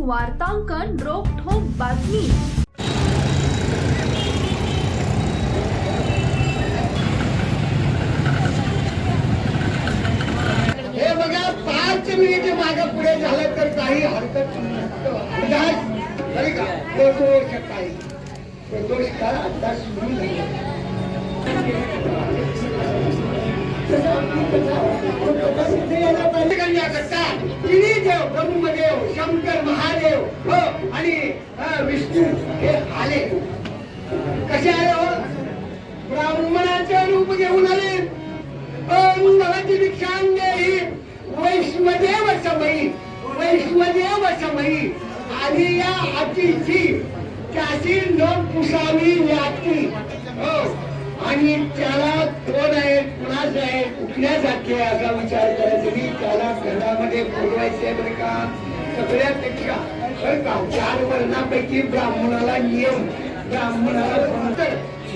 वार्तांकन रोखोक बातमी हे बघा पाच मिनिट मागे पुढे झालं तर काही हरकत नाही बरे का प्रदोष काही प्रदोष काळ आता सुरू झाला करता तिन्ही देव ब्रह्मदेव शंकर महा विष्णू हे आले. कसे आले हो? ब्राह्मणाचे रूप घेऊन आले. मंगलाची भिक्षांगेही वैष्णदेव समयी वैष्णदेव समयी आणि या अतिथी त्याची न पुसावी व्याप्ती हो. आणि त्याला कोण आहे कुणाच आहे कुठल्या जाती असा विचार करायचा मी त्याला घरामध्ये बोलवायचे बरं का? सगळ्यापेक्षा. बरं का चार वर्णापैकी ब्राह्मणाला नियम ब्राह्मणाला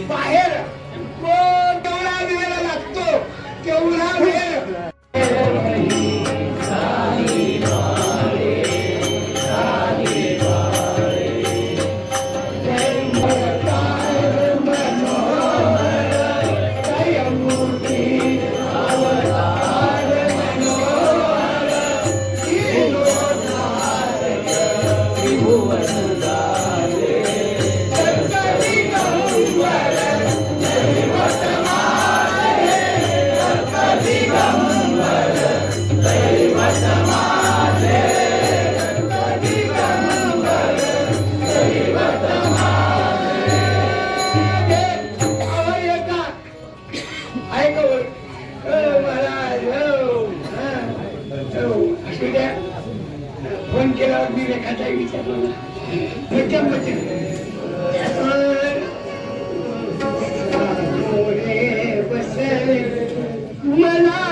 बाहेर. को- तेवढा वेळ लागतो? तेवढा वेळ? फोन केल्यावर मी रेखाचा विचारला मध्यम मध्यम मोरे मला